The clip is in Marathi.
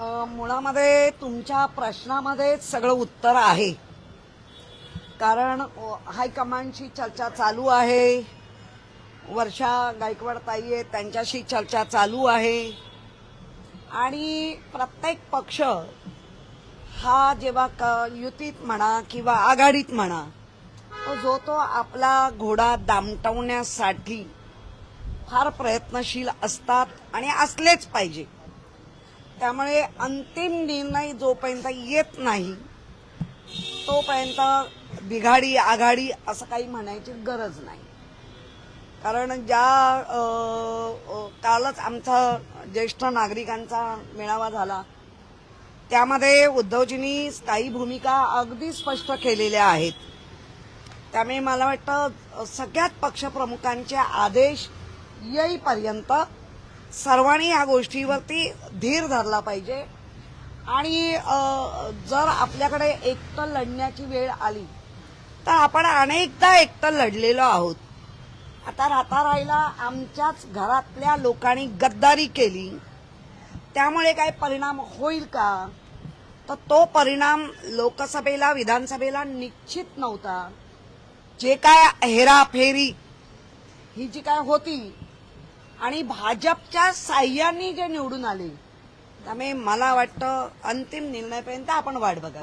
मुळामध्ये तुमच्या प्रश्नामध्येच सगळं उत्तर आहे. कारण हायकमांडशी चर्चा चालू आहे. वर्षा गायकवाड ताई आहेत त्यांच्याशी चर्चा चालू आहे. आणि प्रत्येक पक्ष हा जेव्हा क- युतीत म्हणा किंवा आघाडीत म्हणा तो जो तो आपला घोडा दामटवण्यासाठी फार प्रयत्नशील असतात आणि असलेच पाहिजे. त्यामुळे अंतिम निर्णय जोपर्यंत येत नाही तोपर्यंत बिघाडी आघाडी असं काही म्हणायची गरज नाही. कारण ज्या कालच आमचा ज्येष्ठ नागरिकांचा मेळावा झाला त्यामध्ये उद्धवजींनी काही भूमिका अगदी स्पष्ट केलेल्या आहेत. त्यामुळे मला वाटतं सगळ्यात पक्षप्रमुखांचे आदेश येईपर्यंत सर्वांनी या गोष्टीवरती धीर धरला पाहिजे. आणि जर आपल्याकडे एकटं लढण्याची वेळ आली तर आपण अनेकदा एकटं लढलेलो आहोत. आता राहता राहिला आमच्याच घरातल्या लोकांनी गद्दारी केली. त्यामुळे काय परिणाम होईल का? तर तो परिणाम लोकसभेला विधानसभेला निश्चित नव्हता. जे काय हेराफेरी ही जी काय होती आणि भाजपच्या साह्याने जे निवडून आले त्यामुळे मला वाटतं अंतिम निर्णयापर्यंत आपण वाट बघा